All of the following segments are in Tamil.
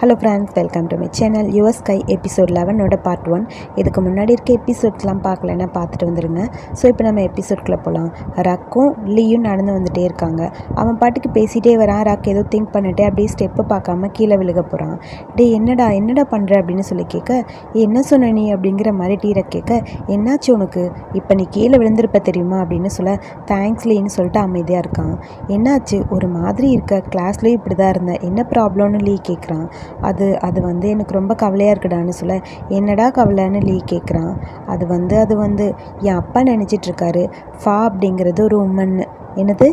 Hello friends welcome to my channel US guy episode லெவனோட part one இதுக்கு முன்னாடி இருக்க எபிசோட்ஸ்லாம் பார்க்கலன்னா பார்த்துட்டு வந்துடுங்க ஸோ இப்போ நம்ம எபிசோட்குள்ளே போகலாம் ரக்கும் லீயும் நடந்து வந்துகிட்டே இருக்காங்க. அவன் பாட்டுக்கு பேசிகிட்டே வரான். ரக் ஏதோ திங்க் பண்ணிட்டு அப்படியே ஸ்டெப்பு பார்க்காம கீழே விழுக போகிறான் டே என்னடா என்னடா பண்ணுற அப்படின்னு சொல்லி கேட்க என்ன சொன்ன நீ? அப்படிங்கிற மாதிரி டீரை கேட்க என்னாச்சு உனக்கு? இப்போ நீ கீழே விழுந்திருப்ப தெரியுமா? அப்படின்னு சொல்ல தேங்க்ஸ் லீன்னு சொல்லிட்டு அமைதியாக இருக்கான். என்னாச்சு? ஒரு மாதிரி இருக்க. கிளாஸ்லேயும் இப்படி தான் இருந்தேன். என்ன ப்ராப்ளம்னு லீ கேட்குறான். அது அது வந்து எனக்கு ரொம்ப கவலையாக இருக்குடான்னு சொல்ல என்னடா கவலைன்னு லீ கேட்குறான் அது வந்து அது வந்து என் அப்பா நினச்சிட்ருக்காரு ஃபா அப்படிங்கிறது ஒரு உமன்னு என்னது?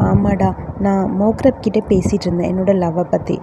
ஆமாடா நான் மோக்ரப் கிட்டே பேசிகிட்டு இருந்தேன் என்னோட லவ்வை பற்றி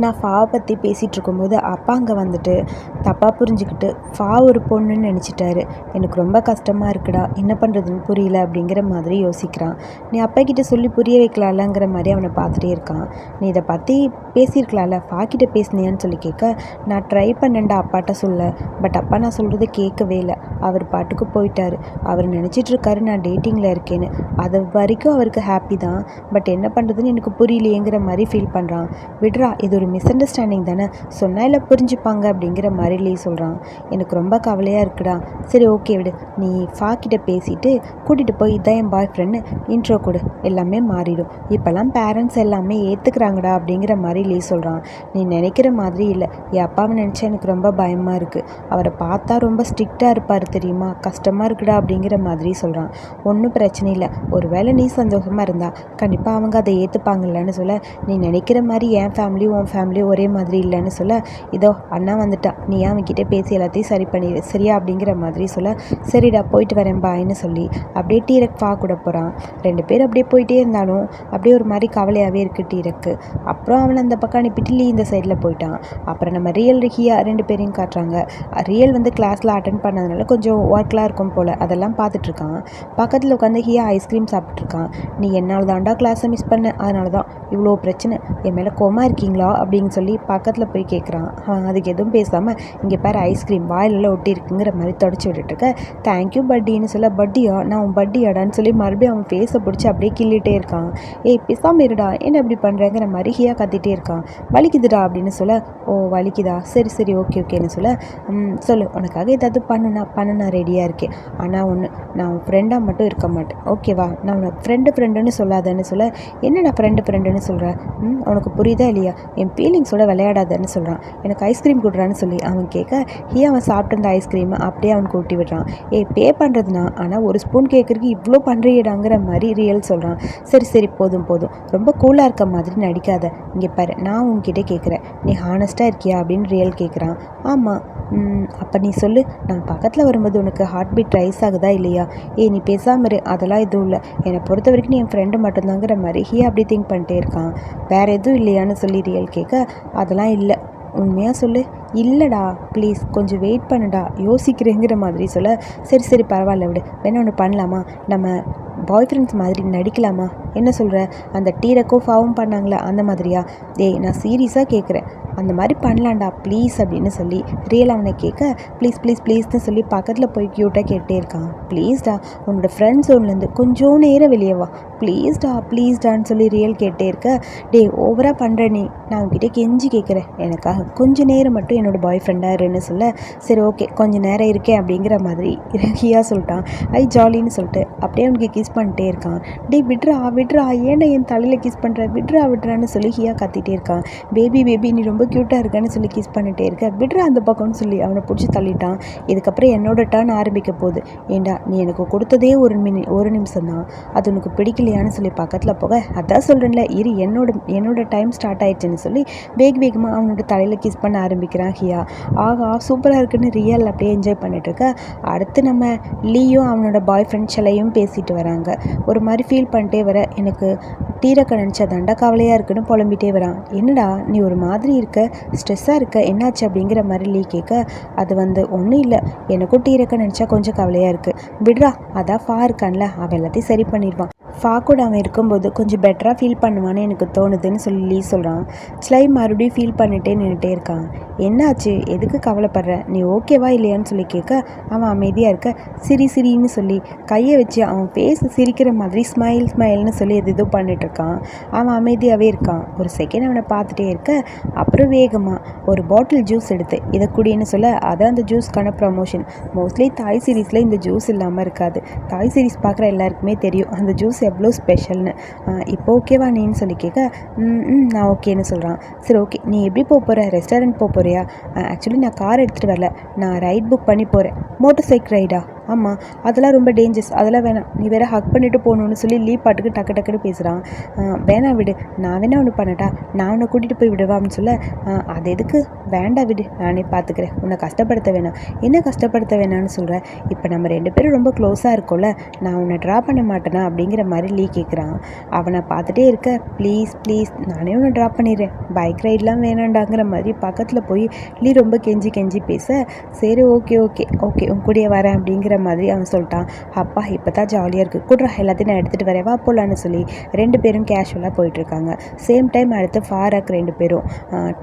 நான் ஃபாவை பற்றி பேசிகிட்டு இருக்கும்போது அப்பா அங்கே வந்துட்டு தப்பாக புரிஞ்சுக்கிட்டு ஃபா ஒரு பொண்ணுன்னு நினச்சிட்டாரு. எனக்கு ரொம்ப கஷ்டமாக இருக்குடா. என்ன பண்ணுறதுன்னு புரியல அப்படிங்கிற மாதிரி யோசிக்கிறான். நீ அப்பா கிட்ட சொல்லி புரிய வைக்கலாம்லங்கிற மாதிரி அவனை பார்த்துட்டே இருக்கான். நீ இதை பற்றி பேசியிருக்கலாம்ல? ஃபா கிட்ட பேசுனியான்னு சொல்லி கேட்க நான் ட்ரை பண்ணேன்டா அப்பாட்ட சொல்ல. பட் அப்பா நான் சொல்கிறது கேட்கவே இல்லை. அவர் பாட்டுக்கு போயிட்டார். அவர் நினச்சிட்டு இருக்காரு நான் டேட்டிங்கில் இருக்கேன்னு. அது வரைக்கும் அவருக்கு ஹாப்பி தான். பட் என்ன பண்ணுறதுன்னு எனக்கு புரியலையேங்கிற மாதிரி ஃபீல் பண்ணுறான் விட்றா இது ஒரு மிஸ் அண்டர்ஸ்டாண்டிங் தானே? சொன்னால் இல்லை புரிஞ்சுப்பாங்க அப்படிங்கிற மாதிரி லீ சொல்கிறான் எனக்கு ரொம்ப கவலையாக இருக்குடா. சரி ஓகே விடு. நீ ஃபாக்கிட்ட பேசிவிட்டு கூட்டிகிட்டு போய் இதான் என் பாய் ஃப்ரெண்டு இன்ட்ரோ கொடு. எல்லாமே மாறிடும். இப்போல்லாம் பேரண்ட்ஸ் எல்லாமே ஏற்றுக்கிறாங்கடா அப்படிங்கிற மாதிரி லீ சொல்கிறான் நீ நினைக்கிற மாதிரி இல்லை. என் அப்பாவை நினச்சா எனக்கு ரொம்ப பயமாக இருக்குது அவரை பார்த்தா ரொம்ப ஸ்ட்ரிக்டாக இருப்பார் தெரியுமா? கஷ்டமாக இருக்குடா அப்படிங்கிற மாதிரி சொல்கிறான் ஒன்றும் பிரச்சனை இல்லை. ஒரு வேளை நீ சந்தோஷமாக இருந்தா கண்டிப்பாக அவங்க அதை ஏற்றுப்பாங்கல்லன்னு சொல்ல நீ நினைக்கிற மாதிரி என் ஃபேமிலியும் உன் ஃபேமிலியும் ஒரே மாதிரி இல்லைன்னு சொல்ல இதோ அண்ணா வந்துட்டான் நீ அவன்கிட்ட பேசி எல்லாத்தையும் சரி பண்ணிடு சரியா? அப்படிங்கிற மாதிரி சொல்ல சரிடா போயிட்டு வரேன் பாயின்னு சொல்லி அப்படியே டீரக் ஃபா கூட போகிறான் ரெண்டு பேர் அப்படியே போயிட்டே இருந்தாலும் அப்படியே ஒரு மாதிரி கவலையாகவே இருக்குது டீரக்கு அப்புறம் அவனை அந்த பக்கம் அனுப்பிட்டு லீ இந்த சைடில் போயிட்டான். அப்புறம் நம்ம ரியல் ரிஹியா ரெண்டு பேரையும் காட்டுறாங்க. ரியல் வந்து கிளாஸில் அட்டன் பண்ணதுனால கொஞ்சம் ஒர்க்லாம் இருக்கும் போல். அதெல்லாம் பார்த்துட்ருக்கான் பக்கத்தில் உட்காந்து ஹியா ஐஸ்கிரீம் சாப்பிட்ருக்கான் நீ என்னால் தான்டா கிளாஸை மிஸ் பண்ண. அதனால தான் இவ்வளோ பிரச்சனை. என் மேலே கோமா இருக்கீங்களா? அப்படின்னு சொல்லி பக்கத்தில் போய் கேட்குறான் அதுக்கு எதுவும் பேசாமல் இங்கே பாரு ஐஸ்கிரீம் வாயிலெல்லாம் ஒட்டி இருக்குங்கிற மாதிரி தொடச்சி விட்டுட்டுருக்க. தேங்க்யூ பட்டின்னு சொல்ல பட்டியா நான் உன் பட்டியாடான்னு சொல்லி மறுபடியும் அவன் ஃபேஸை பிடிச்சி அப்படியே கிள்ளிட்டே இருக்கான். ஏய் பேசாமல் இருடா என்ன இப்படி பண்ணுறேங்கிற மாதிரி ஹியா கத்திட்டே இருக்கான். வலிக்குதுடா அப்படின்னு சொல்ல ஓ வலிக்குதா? சரி சரி ஓகே ஓகேன்னு சொல்ல "ம், சொல்லு உனக்காக ஏதாவது பண்ணுனா பண்ண நான் ரெடியாக இருக்கேன் ஆனால் ஒன்று நான் உன் ஃப்ரெண்டாக மட்டும் இருக்க மாட்டேன். ஓகேவா நான் உனக்கு ஃப்ரெண்டு ஃப்ரெண்டுன்னு சொல்லாதேன்னு சொல்ல என்ன நான் ஃப்ரெண்டு ஃப்ரெண்டுன்னு சொல்கிறேன் ம் உனக்கு புரியுதா இல்லையா? என் ஃபீலிங்ஸோட விளையாடாதன்னு சொல்கிறான் எனக்கு ஐஸ்கிரீம் கொடுறான்னு சொல்லி அவன் கேட்க ஹீ அவன் சாப்பிட்டு இருந்த ஐஸ்கிரீமை அப்படியே அவனுக்கு ஊட்டி விடுறான். ஏ பே பண்ணுறதுனா ஆனால் ஒரு ஸ்பூன் கேட்குறதுக்கு இவ்வளோ பண்ணுறியடாங்கிற மாதிரி ரியல் சொல்கிறான் சரி சரி போதும் போதும். ரொம்ப கூலாக இருக்க மாதிரி நடிக்காத. இங்கே பாரு நான் உன்கிட்ட கேட்குறேன் நீ ஹானஸ்ட்டாக இருக்கியா அப்படின்னு ரியல் கேட்குறான் ஆமாம் அப்போ நீ சொல்லு. நான் பக்கத்தில் வரும்போது உனக்கு ஹார்ட் பீட் ரைஸ் ஆகுதா இல்லையா? ஏ நீ பேசாமல் இரு. அதெல்லாம் எதுவும் இல்லை. என்னை பொறுத்த வரைக்கும் நீ என் ஃப்ரெண்டு மட்டும்தாங்கிற மாதிரி ஹீ அப்படி திங்க் பண்ணிட்டே இருக்கான். வேற எதுவும் இல்லையான்னு சொல்லி ரியல் கேட்க அதெல்லாம் இல்லை. உண்மையாக சொல்லு? இல்லைடா ப்ளீஸ் கொஞ்சம் வெயிட் பண்ணுடா. யோசிக்கிறேங்கிற மாதிரி சொல்ல சரி சரி பரவாயில்ல விடு. வேணா ஒன்று பண்ணலாமா? நம்ம பாய் ஃப்ரெண்ட்ஸ் மாதிரி நடிக்கலாமா? என்ன சொல்கிற அந்த டீரக்கோ ஃபாவும் பண்ணாங்களே? அந்த மாதிரியா? டேய் நான் சீரியஸாக கேட்குறேன் அந்த மாதிரி பண்ணலாம்டா ப்ளீஸ் அப்படின்னு சொல்லி ரியல் அவனை கேட்க ப்ளீஸ் ப்ளீஸ் ப்ளீஸ்னு சொல்லி பக்கத்தில் போய் க்யூட்டாக கேட்டே இருக்கான். ப்ளீஸ்டா உன்னோட ஃப்ரெண்ட் ஜோன்லேருந்து கொஞ்சம் நேரம் வெளியே வா. ப்ளீஸ்டா ப்ளீஸ்டான்னு சொல்லி ரியல் கேட்டே இருக்க டேய் ஓவராக பண்ணுற நீ நான் உங்ககிட்ட கெஞ்சி கேட்குறேன் எனக்காக கொஞ்ச நேரம் மட்டும் என்னோட பாய் ஃப்ரெண்டாக இருன்னு சொல்ல சரி ஓகே கொஞ்சம் நேரம் இருக்கேன் அப்படிங்கிற மாதிரி ஹியா சொல்லிட்டான். ஐ ஜாலின்னு சொல்லிட்டு அப்படியே அவனுக்கு கிஸ் பண்ணிட்டே இருக்கான். டேய் விட்ரா விட்ரா ஏன்டா என் தலையில் கிஸ் பண்ணுற விட்ரா விட்ரான்னு சொல்லி ஹியா கத்திட்டே இருக்கான். பேபி பேபி நீ ரொம்ப க்யூட்டாக இருக்கன்னு சொல்லி கிஸ் பண்ணிட்டே இருக்க. விட்ரா அந்த பக்கம்னு சொல்லி அவனை பிடிச்சி தள்ளிட்டான். இதுக்கப்புறம் என்னோட டர்ன் ஆரம்பிக்க போகுது. ஏண்டா நீ எனக்கு கொடுத்ததே ஒரு மினி ஒரு நிமிஷம் தான் அது உனக்கு இல்லையான்னு சொல்லி பக்கத்தில் போக. அதான் சொல்கிறேன்ல இரு என்னோட என்னோட டைம் ஸ்டார்ட் ஆயிடுச்சுன்னு சொல்லி வேக வேகமாக அவனோட தலையில் கிஸ் பண்ண ஆரம்பிக்கிறான் ஹியா. ஆகா சூப்பராக இருக்குன்னு ரியல் அப்படியே என்ஜாய் பண்ணிட்டு இருக்க. அடுத்து நம்ம லீயும் அவனோட பாய் ஃப்ரெண்ட் செலையும் பேசிட்டு வராங்க. ஒரு மாதிரி ஃபீல் பண்ணிட்டே வர. எனக்கு டீரக்க நினச்சா தண்டா கவலையாக இருக்குன்னு புலம்பிட்டே வரான். என்னடா நீ ஒரு மாதிரி இருக்க ஸ்ட்ரெஸ்ஸாக இருக்க என்னாச்சு அப்படிங்கிற மாதிரி லீ கேட்க அது வந்து ஒன்றும் இல்லை. எனக்கும் டீரக்க நினச்சா கொஞ்சம் கவலையாக இருக்குது விடுறா அதான் ஃபா இருக்கான்ல அவன் எல்லாத்தையும் சரி பண்ணிடுவான். ஃபா கூட அவன் இருக்கும்போது கொஞ்சம் பெட்டராக ஃபீல் பண்ணுவான்னு எனக்கு தோணுதுன்னு சொல்லி லீ சொல்கிறான் ஸ்லை மறுபடியும் ஃபீல் பண்ணிட்டே நின்றுட்டே இருக்கான். என்னாச்சு? எதுக்கு கவலைப்படுற? நீ ஓகேவா இல்லையான்னு சொல்லி கேட்க அவன் அமைதியாக இருக்க. சிரி சிரின்னு சொல்லி கையை வச்சு அவன் ஃபேஸ் சிரிக்கிற மாதிரி ஸ்மைல் ஸ்மைல்னு சொல்லி எது எதுவும் பண்ணிட்டு இருக்கான். அவன் அமைதியாகவே இருக்கான். ஒரு செகண்ட் அவனை பார்த்துட்டே இருக்க. அப்புறம் வேகமாக ஒரு பாட்டில் ஜூஸ் எடுத்து இதை குடின்னு சொல்ல அதான் அந்த ஜூஸ்க்கான ப்ரமோஷன் மோஸ்ட்லி தாய் சீரீஸில் இந்த ஜூஸ் இல்லாமல் இருக்காது. தாய் சீரீஸ் பார்க்குற எல்லாருக்குமே தெரியும். அந்த ஜூஸ் எவ்வளோ ஸ்பெஷல்னு இப்போ ஓகேவா நீன்னு சொல்லி கேட்க "ம், நான் ஓகேன்னு சொல்கிறான் சரி ஓகே நீ எப்படி போக போகிற ரெஸ்டாரண்ட் போக போகிறியா ஆக்சுவலி நான் கார் எடுத்துகிட்டு வரல. நான் ரைட் புக் பண்ணி போகிறேன் மோட்டர் சைக்கிள் ரைடா ஆமாம் அதெல்லாம் ரொம்ப டேஞ்சர்ஸ் அதெல்லாம் வேணாம். நீ வேறு ஹக் பண்ணிவிட்டு போகணுன்னு சொல்லி லீவ் பாட்டுக்கு டக்கு டக்குன்னு பேசுகிறான் வேணாம் விடு. நான் வேணா ஒன்று பண்ணட்டா? நான் உன்னை கூட்டிகிட்டு போய் விடுவான்னு சொல்ல அது எதுக்கு? வேண்டாம் விடு. நானே பார்த்துக்கிறேன் உன்னை கஷ்டப்படுத்த வேணாம். என்ன கஷ்டப்படுத்த வேணாம்னு சொல்கிறேன் இப்போ நம்ம ரெண்டு பேரும் ரொம்ப க்ளோஸாக இருக்கோம்ல. நான் உன்னை ட்ரா பண்ண மாட்டேனா? அப்படிங்கிற மாதிரி லீ கேட்குறான் அவனை பார்த்துட்டே இருக்க. ப்ளீஸ் ப்ளீஸ் நானே உன்னை ட்ராப் பண்ணிடுறேன். பைக் ரைட்லாம் வேணாண்டாங்கிற மாதிரி பக்கத்தில் போய் லீ ரொம்ப கெஞ்சி கெஞ்சி பேச சரி ஓகே ஓகே ஓகே உன் கூடயே வரேன். அப்படிங்கிற மாதிரி அவன் சொல்லிட்டான். அப்பா இப்போ தான் ஜாலியாக இருக்குது கூட்ரா எல்லாத்தையும் நான் எடுத்துகிட்டு வரேன். வா போகலான்னு சொல்லி ரெண்டு பேரும் கேஷுவலாக போயிட்டுருக்காங்க சேம் டைம் அடுத்து ஃபாராக் ரெண்டு பேரும்.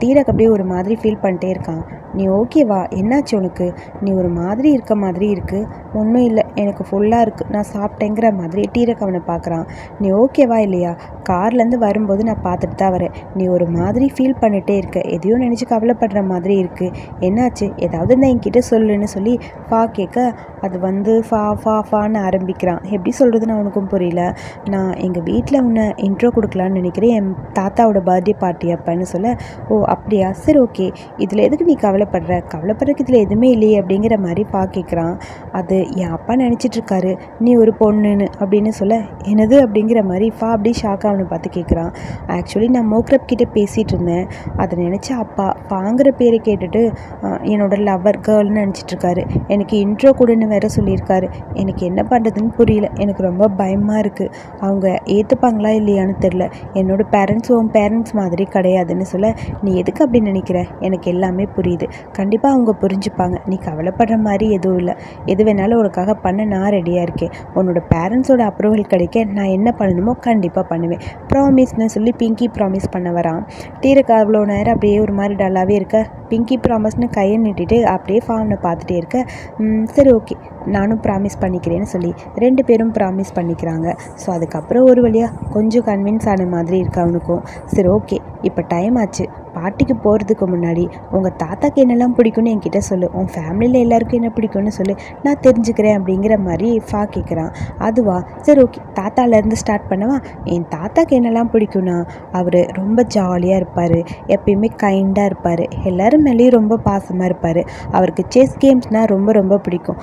டீரக் அப்படியே ஒரு மாதிரி ஃபீல் பண்ணிட்டே இருக்கான். நீ ஓகேவா என்னாச்சு உனக்கு? நீ ஒரு மாதிரி இருக்க மாதிரி இருக்குது ஒன்றும் இல்லை எனக்கு ஃபுல்லாக இருக்குது நான் சாப்பிட்டேங்கிற மாதிரி டீரக் அவனை பார்க்குறான். நீ ஓகேவா இல்லையா? கார்லேருந்து வரும்போது நான் பார்த்துட்டு தான் வரேன். நீ ஒரு மாதிரி ஃபீல் பண்ணிகிட்டே இருக்க. எதையோ நினச்சி கவலைப்படுற மாதிரி இருக்குது என்னாச்சு? ஏதாவது நான் என்கிட்ட சொல்லுன்னு சொல்லி ஃபா கேட்க அது வந்து ஃபா ஃபா ஃபான்னு ஆரம்பிக்கிறான். எப்படி சொல்கிறதுன்னு அவனுக்கும் புரியல. நான் எங்கள் வீட்டில் உன்னை இன்ட்ரோ கொடுக்கலான்னு நினைக்கிறேன். என் தாத்தாவோட பர்த்டே பார்ட்டி அப்பன்னு சொல்ல ஓ அப்படியா? சரி ஓகே இதில் எதுக்கு நீ கவலைப்படுற? கவலைப்படுறதுக்கு இதில் எதுவுமே இல்லையே அப்படிங்கிற மாதிரி பா கேட்குறான். அது என் அப்பா நினச்சிட்ருக்காரு நீ ஒரு பொண்ணுன்னு அப்படின்னு சொல்ல என்னது? அப்படிங்கிற மாதிரி ஃபா அப்படி ஷாக் அவனை பார்த்து கேட்குறான். ஆக்சுவலி நான் மோக்ரப் கிட்டே பேசிகிட்டு இருந்தேன். அதை நினச்சி அப்பா பாங்கிற பேரை கேட்டுட்டு என்னோட லவ்வர் கேர்ள்னு நினச்சிட்ருக்காரு. எனக்கு இன்ட்ரோ கொடுன்னு வேற சொல்லியிருக்காரு. எனக்கு என்ன பண்ணுறதுன்னு புரியல. எனக்கு ரொம்ப பயமாக இருக்குது அவங்க ஏற்றுப்பாங்களா இல்லையான்னு தெரில என்னோட பேரண்ட்ஸ் உன் பேரண்ட்ஸ் மாதிரி கிடையாதுன்னு சொல்ல நீ எதுக்கு அப்படி நினைக்கிற? எனக்கு எல்லாமே புரியுது. கண்டிப்பாக அவங்க புரிஞ்சுப்பாங்க. நீ கவலைப்படுற மாதிரி எதுவும் இல்லை. எது வேணாலும் உனக்காக பண்ண நான் ரெடியாக இருக்கேன். உன்னோட பேரண்ட்ஸோட அப்ரூவல் கிடைக்க நான் என்ன பண்ணணுமோ கண்டிப்பாக பண்ணுவேன். ப்ராமிஸ்னு சொல்லி பிங்கி ப்ராமிஸ் பண்ண வரான். தீரக்கு அவ்வளோ நேரம் அப்படியே ஒரு மாதிரி டல்லாகவே இருக்க. பிங்கி ப்ராமிஸ்னு கையை நீட்டிட்டு அப்படியே ஃபார்மை பார்த்துட்டே இருக்க. "ம், சரி ஓகே நானும் ப்ராமிஸ் பண்ணிக்கிறேன்னு சொல்லி ரெண்டு பேரும் ப்ராமிஸ் பண்ணிக்கிறாங்க. ஸோ அதுக்கப்புறம் ஒரு வழியாக கொஞ்சம் கன்வின்ஸ் ஆன மாதிரி இருக்கு அவனுக்கும். சரி ஓகே இப்போ டைம் ஆச்சு. பாட்டிக்கு போகிறதுக்கு முன்னாடி உங்கள் தாத்தாக்கு என்னெல்லாம் பிடிக்கும்னு என்கிட்ட சொல்லு. உன் ஃபேமிலியில் எல்லாருக்கும் என்ன பிடிக்கும்னு சொல்லு. நான் தெரிஞ்சுக்கிறேன் அப்படிங்கிற மாதிரி ஃபா கேட்குறான் அதுவா சரி ஓகே. தாத்தாலேருந்து ஸ்டார்ட் பண்ணவா? என் தாத்தாக்கு என்னெல்லாம் பிடிக்கும்னா அவர் ரொம்ப ஜாலியாக இருப்பார். எப்பயுமே கைண்டாக இருப்பார். எல்லோரும் மேலேயும் ரொம்ப பாசமாக இருப்பார். அவருக்கு செஸ் கேம்ஸ்னால் ரொம்ப ரொம்ப பிடிக்கும்.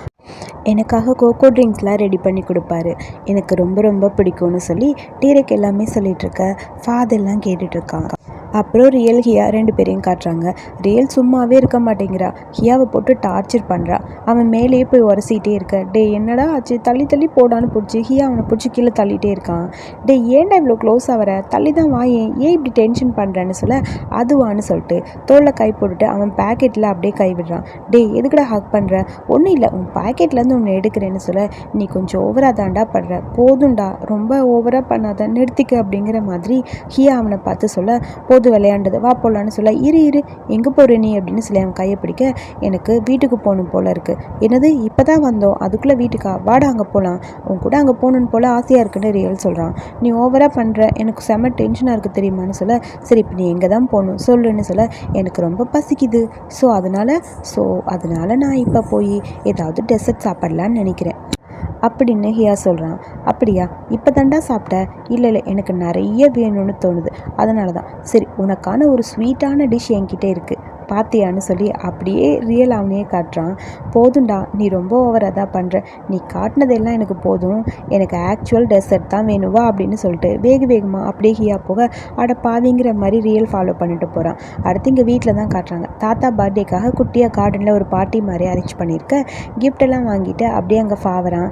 எனக்காக கோகோ ட்ரிங்க்ஸ்லாம் ரெடி பண்ணி கொடுப்பாரு. எனக்கு ரொம்ப ரொம்ப பிடிக்கும்னு சொல்லி டீரக் எல்லாமே சொல்லிகிட்ருக்க ஃபாதெல்லாம் கேட்டுட்ருக்காங்க அப்புறம் ரியல் ஹியா ரெண்டு பேரையும் காட்டுறாங்க. ரியல் சும்மாவே இருக்க மாட்டேங்கிறா. ஹியாவை போட்டு டார்ச்சர் பண்ணுறா அவன் மேலேயே போய் உரசிட்டே இருக்க. டே என்னடா ஆச்சு? தள்ளி தள்ளி போடான்னு பிடிச்சி ஹியா அவனை பிடிச்சி கீழே தள்ளிகிட்டே இருக்கான். டே ஏன்டா இவ்வளோ க்ளோஸ் ஆகிற தள்ளி தான் வாயேன். ஏன் இப்படி டென்ஷன் பண்ணுறேன்னு சொல்ல? அதுவான்னு சொல்லிட்டு தோளில் கை போட்டுட்டு அவன் பேக்கெட்டில் அப்படியே கை விடுறான். டே எதுக்குடா ஹக் பண்ணுற ஒன்றும் இல்லை. உன் பாக்கெட்லேருந்து ஒன்று எடுக்கிறேன்னு சொல்ல. நீ கொஞ்சம் ஓவராக தாண்டா பண்ணுற போதும்டா. ரொம்ப ஓவராக பண்ணாத. நிறுத்திக்க அப்படிங்கிற மாதிரி ஹியா அவனை பார்த்து சொல்ல போது விளையாண்டது. வா போகலான்னு சொல்ல இரு இரு எங்கே போகிற நீ? அப்படின்னு சொல்லி அவன் கையை பிடிக்க எனக்கு வீட்டுக்கு போகணும் போல் இருக்குது என்னது இப்போ தான் வந்தோம் அதுக்குள்ளே வீட்டுக்கா? வாடா அங்கே போகலாம் உன் கூட அங்கே போகணுன்னு போல் ஆசையாக இருக்குன்னு ரியல் சொல்கிறான் நீ ஓவராக பண்ணுற எனக்கு செம டென்ஷனாக இருக்குது தெரியுமான்னு சொல்ல சரி இப்போ நீ எங்கே தான் போகணும் சொல்லுன்னு சொல்ல எனக்கு ரொம்ப பசிக்குது. ஸோ அதனால் ஸோ அதனால் நான் இப்போ போய் ஏதாவது டெசர்ட் சாப்பிட்லான்னு நினைக்கிறேன். அப்படின்னு ஹியா சொல்கிறான் அப்படியா? இப்போ தாண்டா சாப்பிட்ட? இல்லை இல்லை எனக்கு நிறைய வேணும்னு தோணுது. அதனால தான் சரி உனக்கான ஒரு ஸ்வீட்டான டிஷ் என்கிட்ட இருக்குது பாத்தியான்னு சொல்லி அப்படியே ரியல் அவனையே காட்டுறான். போதும்டா நீ ரொம்ப ஓவராக தான் பண்ணுற நீ காட்டினதெல்லாம் எனக்கு போதும். எனக்கு ஆக்சுவல் டெசர்ட் தான் வேணுவா? அப்படின்னு சொல்லிட்டு வேக வேகமாக அப்படியே ஹியா போக அட பாவிங்கிற மாதிரி ரியல் ஃபாலோ பண்ணிட்டு போகிறான் அடுத்து இங்கே வீட்டில் தான் காட்டுறாங்க. தாத்தா பர்த்டேக்காக குட்டியாக கார்டனில் ஒரு பார்ட்டி மாதிரி அரேஞ்ச் பண்ணியிருக்க gift எல்லாம் வாங்கிட்டு அப்படியே அங்கே ஃபா வரான்.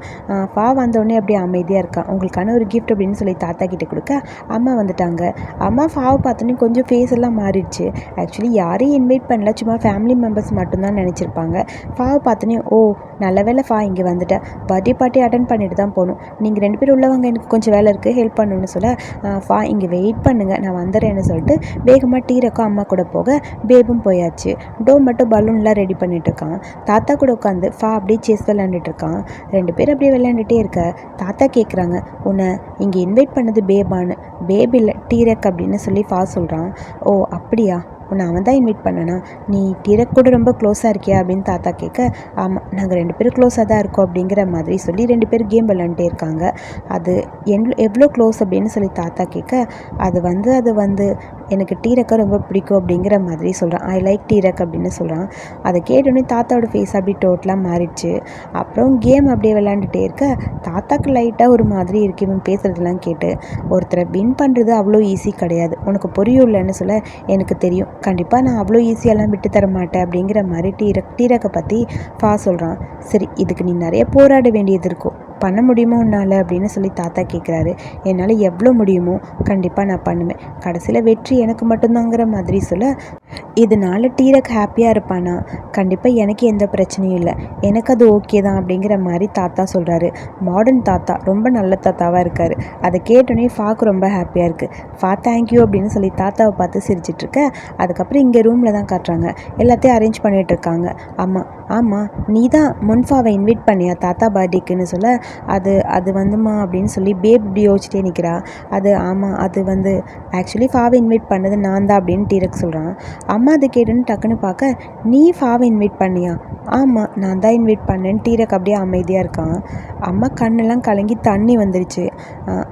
ஃபா வந்தோடனே அப்படியே அமைதியாக இருக்கான் உங்களுக்கான ஒரு கிஃப்ட் அப்படின்னு சொல்லி தாத்தா கிட்டே கொடுக்க அம்மா வந்துட்டாங்க. அம்மா ஃபாவை பார்த்தோன்னே கொஞ்சம் ஃபேஸ் எல்லாம் மாறிடுச்சு. ஆக்சுவலி யாரையும் இன்வைட் எக்ஸ்பெக்ட் பண்ணல சும்மா ஃபேமிலி மெம்பர்ஸ் மட்டும்தான் நினச்சிருப்பாங்க. ஃபாவை பார்த்தோன்னே ஓ நல்ல வேலை ஃபா இங்கே வந்துட்டேன் பர்த்டே பார்ட்டி அட்டன் பண்ணிட்டு தான் போகணும். நீங்கள் ரெண்டு பேரும் உள்ளவங்க எனக்கு கொஞ்சம் வேலை இருக்குது ஹெல்ப் பண்ணணும்னு சொல்ல ஃபா இங்கே வெயிட் பண்ணுங்கள் நான் வந்துடுறேன்னு சொல்லிட்டு வேகமாக டீரக்கும் அம்மா கூட போக பேபும் போயாச்சு. டோ மட்டும் பலூன்லாம் ரெடி பண்ணிட்டு இருக்கான். தாத்தா கூட உட்காந்து ஃபா அப்படியே செஸ் விளையாண்டுட்டு இருக்கான். ரெண்டு பேரும் அப்படியே விளையாண்டுட்டே இருக்க. தாத்தா கேட்குறாங்க உன்னை இங்கே இன்வைட் பண்ணது பேபான்னு பேப் இல்லை டீரக் அப்படின்னு சொல்லி ஃபா சொல்கிறான் ஓ அப்படியா? உன்னை அவன் தான் இன்வைட் பண்ணனா? நீ டிரக் கூட ரொம்ப க்ளோஸாக இருக்கியா? அப்படின்னு தாத்தா கேட்க ஆமாம் நாங்கள் ரெண்டு பேரும் க்ளோஸாக தான் இருக்கோம் அப்படிங்கிற மாதிரி சொல்லி ரெண்டு பேரும் கேம் விளாண்டுட்டே இருக்காங்க. அது என் எவ்வளோ க்ளோஸ் அப்படின்னு சொல்லி தாத்தா கேட்க அது வந்து அது வந்து எனக்கு டீரக்கை ரொம்ப பிடிக்கும் அப்படிங்கிற மாதிரி சொல்கிறான் ஐ லைக் டீரக் அப்படின்னு சொல்கிறான் அதை கேட்டோடனே தாத்தாவோட ஃபேஸ் அப்படி டோட்டலாக மாறிடுச்சு. அப்புறம் கேம் அப்படியே விளாண்டுட்டே இருக்க தாத்தாக்கு லைட்டாக ஒரு மாதிரி இருக்கு இவன் பேசுகிறதெல்லாம் கேட்டு. ஒருத்தரை வின் பண்ணுறது அவ்வளோ ஈஸி கிடையாது. உனக்கு புரியும் இல்லைன்னு சொல்ல எனக்கு தெரியும். கண்டிப்பாக நான் அவ்வளோ ஈஸியாலாம் விட்டு தர மாட்டேன் அப்படிங்கிற மாதிரி டீரக் டீரக்கை பற்றி ஃபா சொல்கிறான் சரி இதுக்கு நீ நிறைய போராட வேண்டியது இருக்கும் பண்ண முடியுமோ உன்னால்? அப்படின்னு சொல்லி தாத்தா கேட்குறாரு என்னால் எவ்வளோ முடியுமோ கண்டிப்பாக நான் பண்ணுவேன். கடைசியில் வெற்றி எனக்கு மட்டும்தாங்கிற மாதிரி சொல்ல இதனால டீரக் ஹாப்பியாக இருப்பானா? கண்டிப்பாக எனக்கு எந்த பிரச்சனையும் இல்லை. எனக்கு அது ஓகே தான் அப்படிங்கிற மாதிரி தாத்தா சொல்கிறாரு மாடர்ன் தாத்தா ரொம்ப நல்ல தாத்தாவாக இருக்கார். அதை கேட்டோன்னே ஃபாக்கு ரொம்ப ஹாப்பியாக இருக்குது ஃபா தேங்க்யூ அப்படின்னு சொல்லி தாத்தாவை பார்த்து சிரிச்சிட்ருக்க. அதுக்கப்புறம் இங்கே ரூமில் தான் காட்டுறாங்க. எல்லாத்தையும் அரேஞ்ச் பண்ணிகிட்ருக்காங்க ஆமாம் ஆமாம் நீ தான் முன்ஃபாவை இன்வைட் பண்ணியா? தாத்தா பர்த்டேக்குன்னு சொல்ல. அது அது வந்துமா அப்படின்னு சொல்லி பேப் இப்படி யோசிச்சிட்டே நிற்கிறா அது ஆமாம் அது வந்து ஆக்சுவலி ஃபாவை இன்வைட் பண்ணது நான் தான் அப்படின்னு டீரக் சொல்கிறான் அம்மா அது கேட்டுன்னு டக்குன்னு பார்க்க நீ ஃபாவை இன்வைட் பண்ணியா? ஆமாம் நான் தான் இன்வைட் பண்ணேன். டீரக் அப்படியே அமைதியாக இருக்கான். அம்மா கண்ணெல்லாம் கலங்கி தண்ணி வந்துருச்சு.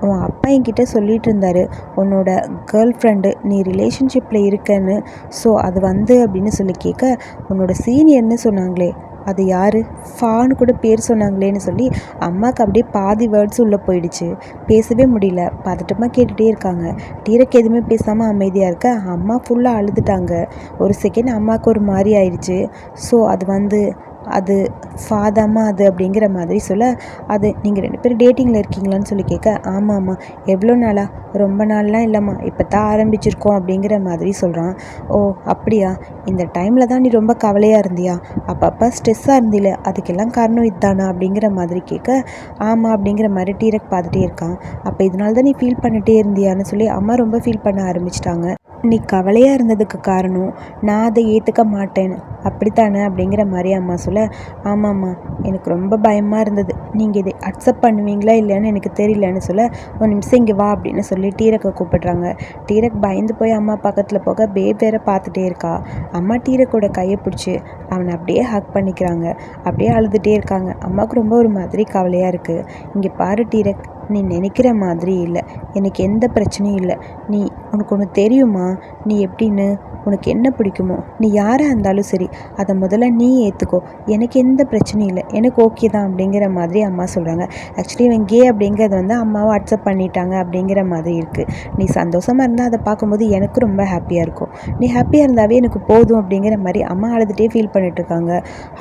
உன் அப்பா என்கிட்ட சொல்லிட்டு இருந்தாரு உன்னோட கேர்ள் ஃப்ரெண்டு நீ ரிலேஷன்ஷிப்பில் இருக்கன்னு. ஸோ அது வந்து அப்படின்னு சொல்லி கேட்க உன்னோட சீனியர்னு சொன்னாங்களே அது யார்? ஃபான்னு கூட பேர் சொன்னாங்களேன்னு சொல்லி அம்மாவுக்கு அப்படியே பாதி வேர்ட்ஸ் உள்ளே போயிடுச்சு. பேசவே முடியல. பதட்டமாக கேட்டுகிட்டே இருக்காங்க. டீரக்கு எதுவுமே பேசாமல் அமைதியாக இருக்க. அம்மா ஃபுல்லாக அழுதுட்டாங்க. ஒரு செகண்ட் அம்மாவுக்கு ஒரு மாதிரி ஆயிடுச்சு. ஸோ அது வந்து அது ஃபாதாம்மா அது அப்படிங்கிற மாதிரி சொல்ல அது நீங்கள் ரெண்டு பேரும் டேட்டிங்கில் இருக்கீங்களான்னு சொல்லி கேட்க ஆமாம்மா எவ்வளோ நாளா? ரொம்ப நாள்லாம் இல்லைம்மா இப்போ தான் ஆரம்பிச்சிருக்கோம் அப்படிங்கிற மாதிரி சொல்கிறான் ஓ அப்படியா? இந்த டைமில் தான் நீ ரொம்ப கவலையாக இருந்தியா? அப்பப்போ ஸ்ட்ரெஸ்ஸாக இருந்தில அதுக்கெல்லாம் காரணம் இதுதானா அப்படிங்கிற மாதிரி கேட்க ஆமாம் அப்படிங்கிற மாதிரி டீரக் பார்த்துட்டே இருக்கான். அப்போ இதனால தான் நீ ஃபீல் பண்ணிட்டே இருந்தியான்னு சொல்லி அம்மா ரொம்ப ஃபீல் பண்ண ஆரம்பிச்சிட்டாங்க. நீ கவலையாக இருந்ததுக்கு காரணம் நான் அதை ஏற்றுக்க மாட்டேன். அப்படித்தானே? அப்படிங்கிற மாதிரி அம்மா சொல்ல ஆமாம்மா எனக்கு ரொம்ப பயமாக இருந்தது. நீங்கள் இதை அக்செப்ட் பண்ணுவீங்களா இல்லைன்னு எனக்கு தெரியலன்னு சொல்ல ஒரு நிமிஷம் இங்கே வா அப்படின்னு சொல்லி டீரக்கை கூப்பிடுறாங்க. டீரக் பயந்து போய் அம்மா பக்கத்தில் போக பேப் வேற பார்த்துட்டே இருக்கா. அம்மா டீரக்கோட கையை பிடிச்சி அவனை அப்படியே ஹக் பண்ணிக்கிறாங்க. அப்படியே அழுதுகிட்டே இருக்காங்க. அம்மாவுக்கு ரொம்ப ஒரு மாதிரி கவலையாக இருக்குது இங்கே பாரு டீரக் நீ நினைக்கிற மாதிரி இல்லை. எனக்கு எந்த பிரச்சனையும் இல்லை. நீ உனக்கு ஒன்று தெரியுமா? நீ எப்படின்னு? உனக்கு என்ன பிடிக்குமோ? நீ யாராக இருந்தாலும் சரி அதை முதல்ல நீ ஏற்றுக்கோ எனக்கு எந்த பிரச்சனையும் இல்லை. எனக்கு ஓகே தான் அப்படிங்கிற மாதிரி அம்மா சொல்கிறாங்க ஆக்சுவலி இவன் கே அப்படிங்கிறது வந்து அம்மாவை அக்செப்ட் பண்ணிட்டாங்க அப்படிங்கிற மாதிரி இருக்குது நீ சந்தோஷமாக இருந்தால் அதை பார்க்கும்போது எனக்கு ரொம்ப ஹாப்பியாக இருக்கும். நீ ஹாப்பியாக இருந்தாவே எனக்கு போதும் அப்படிங்கிற மாதிரி அம்மா அழுதுகிட்டே ஃபீல் பண்ணிட்டு இருக்காங்க.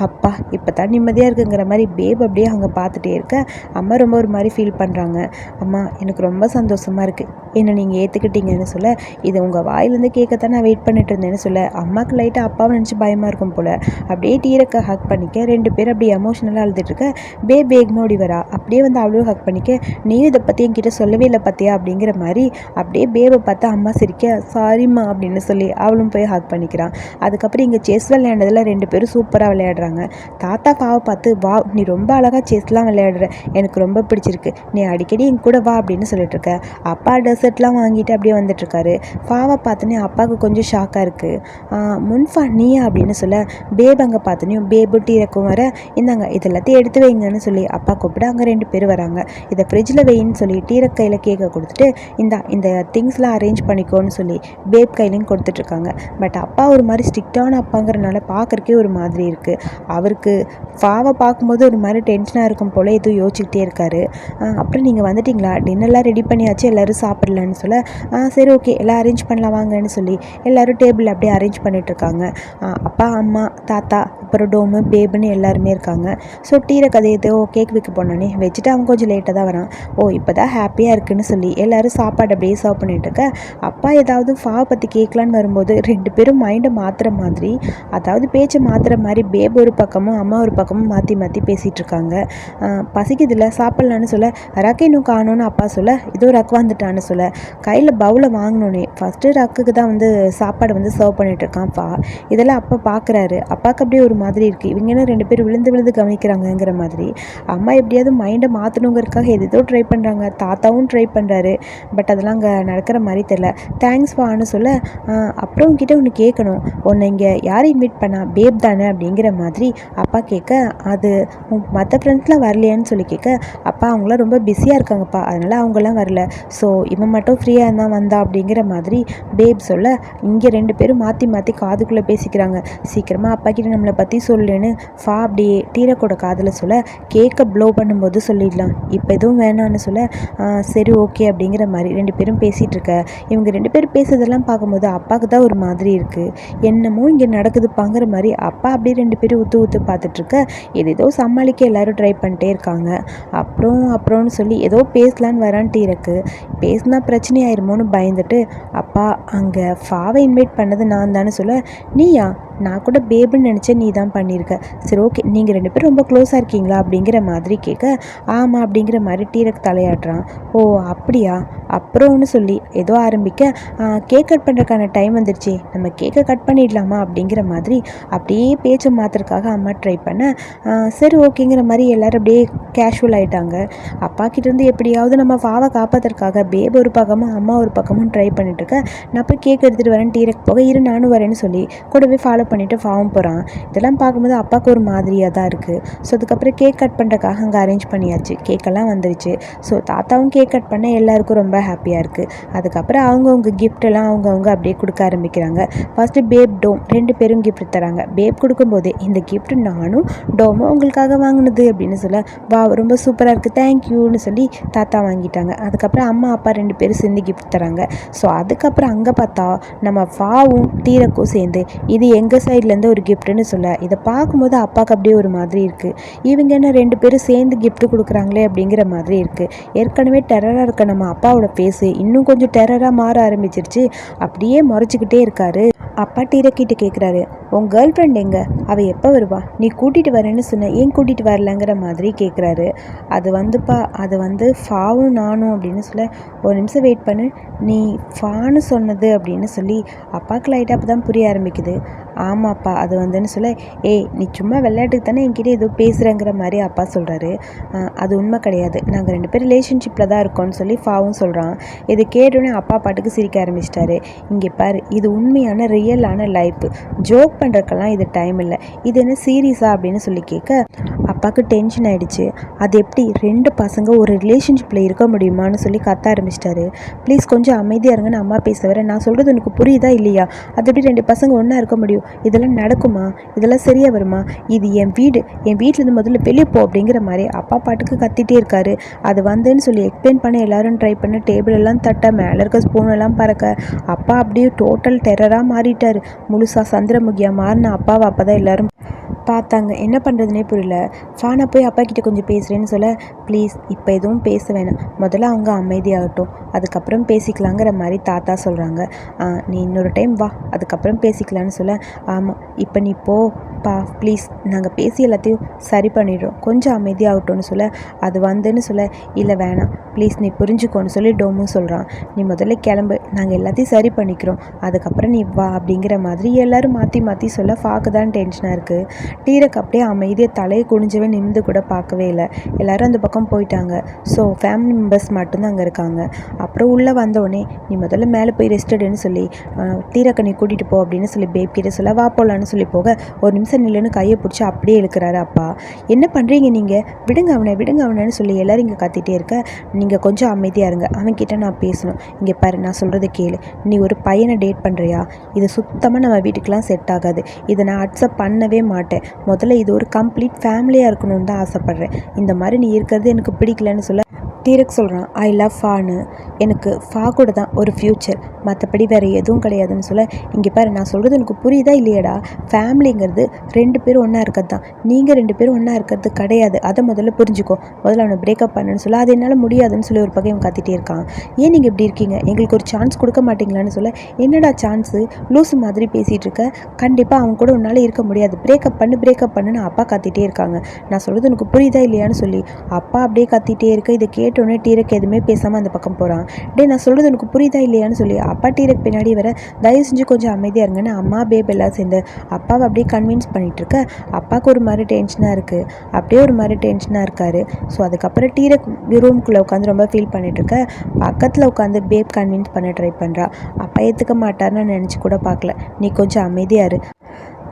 அப்பா இப்போ தான் நிம்மதியாக இருக்குங்கிற மாதிரி பேப் அப்படியே அவங்க பார்த்துட்டே இருக்க அம்மா ரொம்ப ஒரு மாதிரி ஃபீல் பண்ணுறாங்க அம்மா எனக்கு ரொம்ப சந்தோஷமாக இருக்குது என்னை நீங்கள் ஏற்றுக்கிட்டீங்கன்னு சொல்ல இது உங்கள் வாயிலேருந்து கேட்கத்தான் நான் வெயிட் பண்ணிட்டு இருந்தேன்னு சொல்ல அம்மாவுக்கு லைட்டாக அப்பாவை நினச்சி பயமாக இருக்கும் போல். அப்படியே டீரக்கை ஹக் பண்ணிக்க ரெண்டு பேரும் அப்படியே எமோஷனலாக அழுதுட்டு இருக்க பே பேக்னோடி வரா. அப்படியே வந்து அவளும் ஹக் பண்ணிக்க நீயும் இதை பற்றி என்கிட்ட சொல்லவே இல்லை பார்த்தியா அப்படிங்கிற மாதிரி அப்படியே பேபை பார்த்து அம்மா சிரிக்க சாரிம்மா அப்படின்னு சொல்லி அவளும் போய் ஹக் பண்ணிக்கிறான். அதுக்கப்புறம் இங்கே செஸ் விளையாண்டதில் ரெண்டு பேரும் சூப்பராக விளையாடுறாங்க. தாத்தா பாவை பார்த்து வா நீ ரொம்ப அழகாக செஸ்லாம் விளையாடுற. எனக்கு ரொம்ப பிடிச்சிருக்கு. நீ அடி அடிக்கடி என் கூட வா அப்படின்னு சொல்லிட்டு இருக்க. அப்பா டெசர்ட்லாம் வாங்கிட்டு அப்படியே வந்துட்டு இருக்காரு. ஃபாவை பார்த்தோன்னே அப்பாவுக்கு கொஞ்சம் ஷாக்காக இருக்குது முன்ஃபா நீயா? அப்படின்னு சொல்ல பேப் அங்கே பார்த்தோன்னே பேபு டீரக்கும் வர இந்தாங்க இது எல்லாத்தையும் எடுத்து வைங்கன்னு சொல்லி அப்பா கூப்பிட அங்கே ரெண்டு பேர் வராங்க. இதை ஃப்ரிட்ஜில் வைன்னு சொல்லி டீரக் கையில் கேக்கை கொடுத்துட்டு இந்தா இந்த திங்ஸ்லாம் அரேஞ்ச் பண்ணிக்கோன்னு சொல்லி பேப் கையிலையும் கொடுத்துட்ருக்காங்க பட் அப்பா ஒரு மாதிரி ஸ்ட்ரிக்டான அப்பாங்கிறனால பார்க்குறக்கே ஒரு மாதிரி இருக்குது அவருக்கு ஃபாவை பார்க்கும்போது ஒரு மாதிரி டென்ஷனாக இருக்கும் போல் எதுவும் யோசிச்சுக்கிட்டே இருக்காரு. அப்புறம் நீ நீங்கள் வந்துட்டிங்களா? டின்னர்லாம் ரெடி பண்ணியாச்சு எல்லோரும் சாப்பிட்லான்னு சொல்ல ஆ சரி ஓகே எல்லாம் அரேஞ்ச் பண்ணலாம் வாங்கன்னு சொல்லி எல்லோரும் டேபிள் அப்படியே அரேஞ்ச் பண்ணிகிட்ருக்காங்க அப்பா அம்மா தாத்தா அப்புறம் டோமு பேபுன்னு எல்லாருமே இருக்காங்க. ஸோ டீரை கதை ஓ கேக் வைக்க போனோன்னே வச்சுட்டு அவன் கொஞ்சம் லேட்டாக தான் வரான். ஓ இப்போ தான் ஹாப்பியாக இருக்குன்னு சொல்லி எல்லோரும் சாப்பாடு அப்படியே சர்வ் பண்ணிட்டு இருக்க. அப்பா ஏதாவது ஃபா பற்றி கேட்கலான்னு வரும்போது ரெண்டு பேரும் மைண்டை மாற்றுற மாதிரி அதாவது பேச்சை மாற்றுற மாதிரி பேபு ஒரு பக்கமும் அம்மா ஒரு பக்கமும் மாற்றி மாற்றி பேசிகிட்டு இருக்காங்க. பசிக்குதில்ல சாப்பிட்லான்னு சொல்ல ரக்கு இன்னும் காணோன்னு அப்பா சொல்ல இதோ ரக் வந்துட்டான்னு சொல்ல கையில் பவுலை வாங்கினோன்னே ஃபஸ்ட்டு ரக்குக்கு தான் வந்து சாப்பாடு வந்து சர்வ் பண்ணிட்டு இருக்கான் பா. இதெல்லாம் அப்பா பார்க்குறாரு அப்பாவுக்கு அப்படியே ஒரு மாதிரி இருக்குது இவங்க என்ன ரெண்டு பேர் விழுந்து விழுந்து கவனிக்கிறாங்கங்கிற மாதிரி. அம்மா எப்படியாவது மைண்டை மாற்றணுங்கிறதுக்காக எதோ ட்ரை பண்ணுறாங்க தாத்தாவும் ட்ரை பண்ணுறாரு பட் அதெல்லாம் அங்கே நடக்கிற மாதிரி தெரில தேங்க்ஸ் வான்னு சொல்ல அப்புறம் உங்ககிட்ட ஒன்று கேட்கணும் உன்னை இங்கே யார் இன்வைட் பண்ணா? பேப் தானே? அப்படிங்கிற மாதிரி அப்பா கேட்க அது மற்ற ஃப்ரெண்ட்ஸ்லாம் வரலையான்னு சொல்லி கேட்க அப்பா அவங்களாம் ரொம்ப பிஸியாக இருக்காங்கப்பா. அதனால் அவங்களாம் வரல. ஸோ இவன் மட்டும் ஃப்ரீயாக இருந்தால் வந்தா? அப்படிங்கிற மாதிரி பேப் சொல்ல இங்கே ரெண்டு பேரும் மாற்றி மாற்றி காதுக்குள்ளே பேசிக்கிறாங்க. சீக்கிரமாக அப்பா கிட்ட நம்மளை பற்றி பற்றி சொல்லுன்னு ஃபா அப்படியே டீரக்கோட காதில் சொல்ல கேக்கை ப்ளோ பண்ணும்போது சொல்லிடலாம். இப்போ எதுவும் வேணான்னு சொல்ல சரி ஓகே அப்படிங்கிற மாதிரி ரெண்டு பேரும் பேசிகிட்டு இருக்க. இவங்க ரெண்டு பேரும் பேசுறதெல்லாம் பார்க்கும்போது அப்பாவுக்கு தான் ஒரு மாதிரி இருக்குது என்னமோ இங்கே நடக்குதுப்பாங்கிற மாதிரி அப்பா அப்படியே ரெண்டு பேரும் ஊற்று ஊற்று பார்த்துட்ருக்க ஏதோ சமாளிக்க எல்லோரும் ட்ரை பண்ணிட்டே இருக்காங்க. அப்புறம் அப்புறம்னு சொல்லி ஏதோ பேசலான்னு வரான் இருக்கு பேசினா பிரச்சனை ஆயிருமோன்னு பயந்துட்டு அப்பா அங்கே ஃபாவை இன்வைட் பண்ணது நான் தானே சொல்ல நீயா? நான் கூட பேபுன்னு நினச்சேன் நீ தான் பண்ணியிருக்க. சரி ஓகே. நீங்கள் ரெண்டு பேரும் ரொம்ப க்ளோஸாக இருக்கீங்களா? அப்படிங்கிற மாதிரி கேட்க ஆமாம் அப்படிங்கிற மாதிரி டீரக் தலையாடுறான் ஓ அப்படியா? அப்புறம்னு சொல்லி ஏதோ ஆரம்பிக்க கேக் கட் பண்ணுறதுக்கான டைம் வந்துருச்சு. நம்ம கேக்கை கட் பண்ணிடலாமா? அப்படிங்கிற மாதிரி அப்படியே பேச்சை மாற்றுறதுக்காக அம்மா ட்ரை பண்ண சரி ஓகேங்கிற மாதிரி எல்லோரும் அப்படியே கேஷுவல் ஆகிட்டாங்க அப்பா கிட்டேருந்து எப்படியாவது நம்ம ஃபாவை காப்பாற்றுறதுக்காக பேப் ஒரு பக்கமும் அம்மா ஒரு பக்கமும் ட்ரை பண்ணிட்டுருக்கேன் நான் போய் கேக் எடுத்துகிட்டு வரேன். டீரக் போக இரு நானும் வரேன்னு சொல்லி கூடவே ஃபாலோ பண்ணிவிட்டு ஃபாவும் போகிறான் இதெல்லாம் பார்க்கும்போது அப்பாவுக்கு ஒரு மாதிரியாக தான் இருக்குது ஸோ அதுக்கப்புறம் கேக் கட் பண்ணுறக்காக அங்கே அரேஞ்ச் பண்ணியாச்சு. கேக்கெல்லாம் வந்துருச்சு. ஸோ தாத்தாவும் கேக் கட் பண்ண எல்லாருக்கும் ரொம்ப ஹாப்பியாக இருக்குது அதுக்கப்புறம் அவங்கவுங்க கிஃப்டெல்லாம் அவங்கவுங்க அப்படியே கொடுக்க ஆரம்பிக்கிறாங்க. ஃபஸ்ட்டு பேப் டோம் ரெண்டு பேரும் கிஃப்ட் தராங்க. பேப் கொடுக்கும்போது இந்த கிஃப்ட் நானும் டோமும் உங்களுக்காக வாங்கினது அப்படின்னு சொல்ல வா ரொம்ப சூப்பராக இருக்குது தேங்க்யூன்னு சொல்லி தாத்தா வாங்கிட்டாங்க. அதுக்கப்புறம் அம்மா அப்பா ரெண்டு பேரும் சேர்ந்து கிஃப்ட் தராங்க. ஸோ அதுக்கப்புறம் அங்கே பார்த்தா நம்ம ஃபாவும் தீரக்கும் சேர்ந்து இது எங்கள் சைட்லேருந்து ஒரு கிஃப்ட்டுன்னு சொல்ல இதை பார்க்கும்போது அப்பாவுக்கு அப்படியே ஒரு மாதிரி இருக்குது இவங்க என்ன ரெண்டு பேரும் சேர்ந்து கிஃப்ட் கொடுக்குறாங்களே அப்படிங்கிற மாதிரி இருக்குது ஏற்கனவே டெரராக இருக்க நம்ம அப்பாவோட ஃபேஸு இன்னும் கொஞ்சம் டெரராக மாற ஆரம்பிச்சிருச்சு. அப்படியே முறைச்சிக்கிட்டே இருக்காரு. அப்பா டீரக்கிட்ட கேட்குறாரு உன் கேர்ள் ஃப்ரெண்ட் எங்கே? அவள் எப்போ வருவா? நீ கூட்டிகிட்டு வரேன்னு சொன்ன ஏன் கூட்டிகிட்டு வரலங்கிற மாதிரி கேட்குறாரு அது வந்துப்பா அது வந்து ஃபாவும் நானும் அப்படின்னு சொல்ல ஒரு நிமிஷம் வெயிட் பண்ணு. நீ ஃபான்னு சொன்னது அப்படின்னு சொல்லி அப்பாவுக்கு லைட்டாக அப்போ தான் புரிய ஆரம்பிக்குது. ஆமாப்பா அது வந்துன்னு சொல்ல ஏய் நீ சும்மா விளையாட்டுக்கு தானே என்கிட்ட ஏதோ பேசுகிறேங்கிற மாதிரி அப்பா சொல்கிறாரு அது உண்மை கிடையாது. நாங்கள் ரெண்டு பேரும் ரிலேஷன்ஷிப்பில் தான் இருக்கோம்னு சொல்லி ஃபாவும் சொல்கிறான் இதை கேட்டோன்னே அப்பா பாட்டுக்கு சிரிக்க ஆரம்பிச்சிட்டாரு. இங்கே பாரு இது உண்மையான ரியலான லைஃப் ஜோக் பண்ணுறக்கெல்லாம் இது டைம் இல்லை. இது என்ன சீரியஸா அப்படின்னு சொல்லி கேட்க அப்பாவுக்கு டென்ஷன் ஆகிடுச்சு அது எப்படி ரெண்டு பசங்க ஒரு ரிலேஷன்ஷிப்பில் இருக்க முடியுமான்னு சொல்லி கத்த ஆரம்பிச்சிட்டாரு. ப்ளீஸ் கொஞ்சம் அமைதியாக இருங்கன்னு அம்மா பேச வர நான் சொல்கிறது உனக்கு புரியுதா இல்லையா? அது எப்படி ரெண்டு பசங்க ஒன்றா இருக்க முடியும்? இதெல்லாம் நடக்குமா? இதெல்லாம் சரியாக வருமா? இது என் வீடு. என் வீட்டிலேருந்து முதல்ல வெளியே போ அப்படிங்கிற மாதிரி அப்பா பாட்டுக்கு கத்திட்டே இருக்காரு. அது வந்துன்னு சொல்லி எக்ஸ்பிளைன் பண்ண எல்லாரும் ட்ரை பண்ண டேபிள் எல்லாம் தட்ட மேலே இருக்க ஸ்பூன் எல்லாம் பறக்க. அப்பா அப்படியே டோட்டல் டெரராக மாறிட்டார். முழுசாக சந்திரமுகியாக மாறின அப்பாவை அப்போ தான் எல்லோரும் பார்த்தாங்க. என்ன பண்ணுறதுனே புரியல. ஃபானை போய் அப்பா கிட்டே கொஞ்சம் பேசுகிறேன்னு சொல்ல ப்ளீஸ் இப்போ எதுவும் பேச வேணாம். முதல்ல அவங்க அமைதியாகட்டும். அதுக்கப்புறம் பேசிக்கலாங்கிற மாதிரி தாத்தா சொல்கிறாங்க நீ இன்னொரு டைம் வா. அதுக்கப்புறம் பேசிக்கலான்னு சொல்ல ஆமாம் இப்போ நீ போ. பா ப்ளீஸ் நாங்கள் பேசி எல்லாத்தையும் சரி பண்ணிடுறோம். கொஞ்சம் அமைதியாகட்டும்னு சொல்ல அது வந்துன்னு சொல்ல இல்லை வேணாம். ப்ளீஸ் நீ புரிஞ்சுக்கோன்னு சொல்லி டோமும் சொல்கிறான் நீ முதல்ல கிளம்பு. நாங்கள் எல்லாத்தையும் சரி பண்ணிக்கிறோம். அதுக்கப்புறம் நீ வா அப்படிங்கிற மாதிரி எல்லோரும் மாற்றி மாற்றி சொல்ல ஃபாக்கு தான் டென்ஷனாக இருக்குது டீரக் அப்படியே அமைதியாக தலையை குனிஞ்சவே நிமிந்து கூட பார்க்கவே இல்லை. எல்லோரும் அந்த பக்கம் போயிட்டாங்க. ஸோ ஃபேமிலி மெம்பர்ஸ் மட்டும்தான் அங்கே இருக்காங்க. அப்புறம் உள்ளே வந்தோடனே நீ முதல்ல மேலே போய் ரெஸ்டடுன்னு சொல்லி டீரக்கை நீ கூட்டிகிட்டு போ அப்படின்னு சொல்லி பேப் சொல்ல வா போகலான்னு சொல்லி போக ஒரு நிமிஷம் இல்லைன்னு கையை பிடிச்சி அப்படியே இழுக்கிறாரு அப்பா. என்ன பண்ணுறீங்க நீங்கள் விடுங்க அவனை விடுங்க அவனைன்னு சொல்லி எல்லோரும் இங்கே கத்திட்டே இருக்க. நீங்கள் கொஞ்சம் அமைதியாக இருங்க. அவன்கிட்ட நான் பேசணும். இங்கே பாரு நான் சொல்கிறத கேளு. நீ ஒரு பையனை டேட் பண்ணுறியா இது சுத்தமாக நம்ம வீட்டுக்கெலாம் செட் ஆகாது. இதை நான் அக்செப்ட் பண்ணவே மாட்டேன். முதல்ல இது ஒரு கம்ப்ளீட் ஃபேமிலியாக இருக்கணும்னு தான் ஆசைப்பட்றேன். இந்த மாதிரி நீ இருக்கிறது எனக்கு பிடிக்கலன்னு சொல்ல தீரக் சொல்கிறான் ஐ லவ் ஃபான்னு எனக்கு ஃபா கூட தான் ஒரு ஃப்யூச்சர் மற்றபடி வேறு எதுவும் கிடையாதுன்னு சொல்ல. இங்கே பாரு நான் சொல்கிறது எனக்கு புரியுதா இல்லையடா? ஃபேமிலிங்கிறது ரெண்டு பேரும் ஒன்றா இருக்கிறது தான் நீங்கள் ரெண்டு பேரும் ஒன்றா இருக்கிறது கிடையாது. அதை முதல்ல புரிஞ்சுக்கோ. முதல்ல அவனை பிரேக்கப் பண்ணுன்னு சொல்ல. அது என்னால் முடியாதுன்னு சொல்லி ஒரு பக்கம் இவன் கத்திட்டே இருக்கான். ஏன் நீங்கள் இப்படி இருக்கீங்க? எங்களுக்கு ஒரு சான்ஸ் கொடுக்க மாட்டீங்களான்னு சொல்ல. என்னடா சான்ஸு லூஸ் மாதிரி பேசிகிட்டு இருக்க. கண்டிப்பாக அவன் கூட உன்னால் இருக்க முடியாது. பிரேக்கப் பண்ணு பிரேக்கப் பண்ணுன்னு அப்பா கத்திட்டே இருக்காங்க. நான் சொல்கிறது எனக்கு புரியுதா இல்லையான்னு சொல்லி. அப்பா அப்படியே கத்திட்டே இருக்க. இதை கேட்டோன்னே டீரக் எதுவுமே பேசாமல் அந்த பக்கம் போகிறான் டே நான் சொல்கிறது எனக்கு புரியுதா இல்லையான்னு சொல்லி. அப்பா டீரக் பின்னாடி வர தயவு செஞ்சு கொஞ்சம் அமைதியாக இருங்கன்னு அம்மா பேப் எல்லாம் சேர்ந்து அப்பாவை அப்படியே கன்வின்ஸ் பண்ணிட்டு இருக்க அப்பாவுக்கு ஒரு மாதிரி டென்ஷனாக இருக்குது அப்படியே ஒரு மாதிரி டென்ஷனாக இருக்காரு. ஸோ அதுக்கப்புறம் டீரக் ரூம்குள்ளே உட்காந்து ரொம்ப ஃபீல் பண்ணிகிட்ருக்க பக்கத்தில் உட்காந்து பேப் கன்வின்ஸ் பண்ண ட்ரை பண்ணுறா அப்பா ஏற்றுக்க மாட்டார்னு நினச்சி கூட பார்க்கல. நீ கொஞ்சம் அமைதியாக இரு.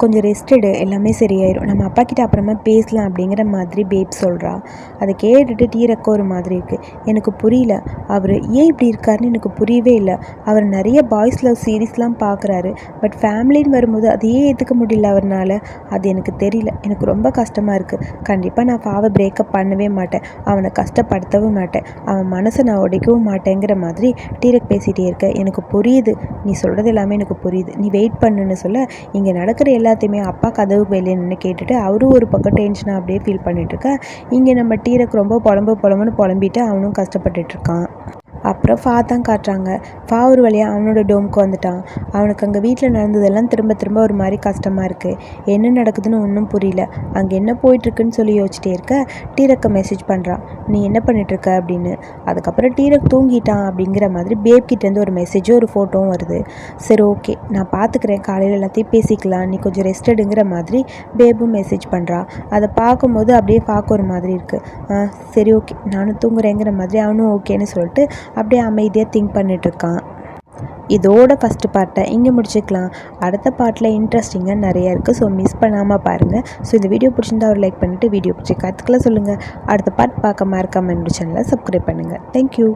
கொஞ்சம் ரெஸ்ட் எடு எல்லாமே சரியாயிரும். நம்ம அப்பா கிட்ட அப்புறமா பேசலாம் அப்படிங்கிற மாதிரி பேப் சொல்கிறா அதை கேட்டுட்டு டீரக்க ஒரு மாதிரி இருக்குது எனக்கு புரியல. அவர் ஏன் இப்படி இருக்காருன்னு எனக்கு புரியவே இல்லை. அவர் நிறைய பாய்ஸ் லவ் சீரீஸ்லாம் பார்க்குறாரு பட் ஃபேமிலின்னு வரும்போது அதையே ஏற்றுக்க முடியல அவர்னால. அது எனக்கு தெரியல. எனக்கு ரொம்ப கஷ்டமாக இருக்குது கண்டிப்பாக நான் ஃபாவை பிரேக்கப் பண்ணவே மாட்டேன். அவனை கஷ்டப்படுத்தவும் மாட்டேன். அவன் மனசை நான் உடைக்கவும் மாட்டேங்கிற மாதிரி டீரக் பேசிகிட்டே இருக்க. எனக்கு புரியுது. நீ சொல்கிறது எல்லாமே எனக்கு புரியுது. நீ வெயிட் பண்ணுன்னு சொல்ல. இங்கே நடக்கிற எல்லாத்தையுமே அப்பா கதவுக்கு வெளியே நின்று கேட்டுட்டு அவரும் ஒரு பக்கம் டென்ஷனாக அப்படியே ஃபீல் பண்ணிட்டு இருக்க இங்கே நம்ம டீரக் ரொம்ப புலம்பு புலம்புன்னு புலம்பிட்டு அவனும் கஷ்டப்பட்டுட்டு இருக்கான். அப்புறம் ஃபா தான் காட்டுறாங்க. ஃபா ஒரு வழியாக அவனோட டோமுக்கு வந்துட்டான். அவனுக்கு அங்கே வீட்டில் நடந்ததெல்லாம் திரும்ப திரும்ப ஒரு மாதிரி கஷ்டமாக இருக்குது என்ன நடக்குதுன்னு ஒன்றும் புரியல. அங்கே என்ன போயிட்டுருக்குன்னு சொல்லி யோசிச்சிட்டே இருக்க டீரக்கை மெசேஜ் பண்ணுறான் நீ என்ன பண்ணிகிட்ருக்க அப்படின்னு. அதுக்கப்புறம் டீரக் தூங்கிட்டான் அப்படிங்கிற மாதிரி பேப்கிட்டேருந்து ஒரு மெசேஜும் ஒரு ஃபோட்டோவும் வருது. சரி ஓகே நான் பார்த்துக்கிறேன் காலையில் எல்லாத்தையும் பேசிக்கலாம். நீ கொஞ்சம் ரெஸ்ட் எடுங்கிற மாதிரி பேபும் மெசேஜ் பண்ணுறான் அதை பார்க்கும்போது அப்படியே பார்க்க ஒரு மாதிரி இருக்குது சரி ஓகே நானும் தூங்குறேங்கிற மாதிரி அவனும் ஓகேன்னு சொல்லிட்டு அப்படியே அமைதியாக திங்க் பண்ணிகிட்ருக்கான் இதோட ஃபஸ்ட்டு பார்ட்டை இங்கே முடிச்சுக்கலாம். அடுத்த பார்ட்டில் இன்ட்ரெஸ்டிங்காக நிறையா இருக்குது ஸோ மிஸ் பண்ணாமல் பாருங்கள் ஸோ இந்த வீடியோ பிடிச்சிருந்தா ஒரு லைக் பண்ணிவிட்டு வீடியோ பிடிச்சி கற்றுக்கலாம் சொல்லுங்கள் அடுத்த பார்ட் பார்க்க மறக்காமல் என்னோட சேனலை சப்ஸ்கிரைப் பண்ணுங்கள் தேங்க்யூ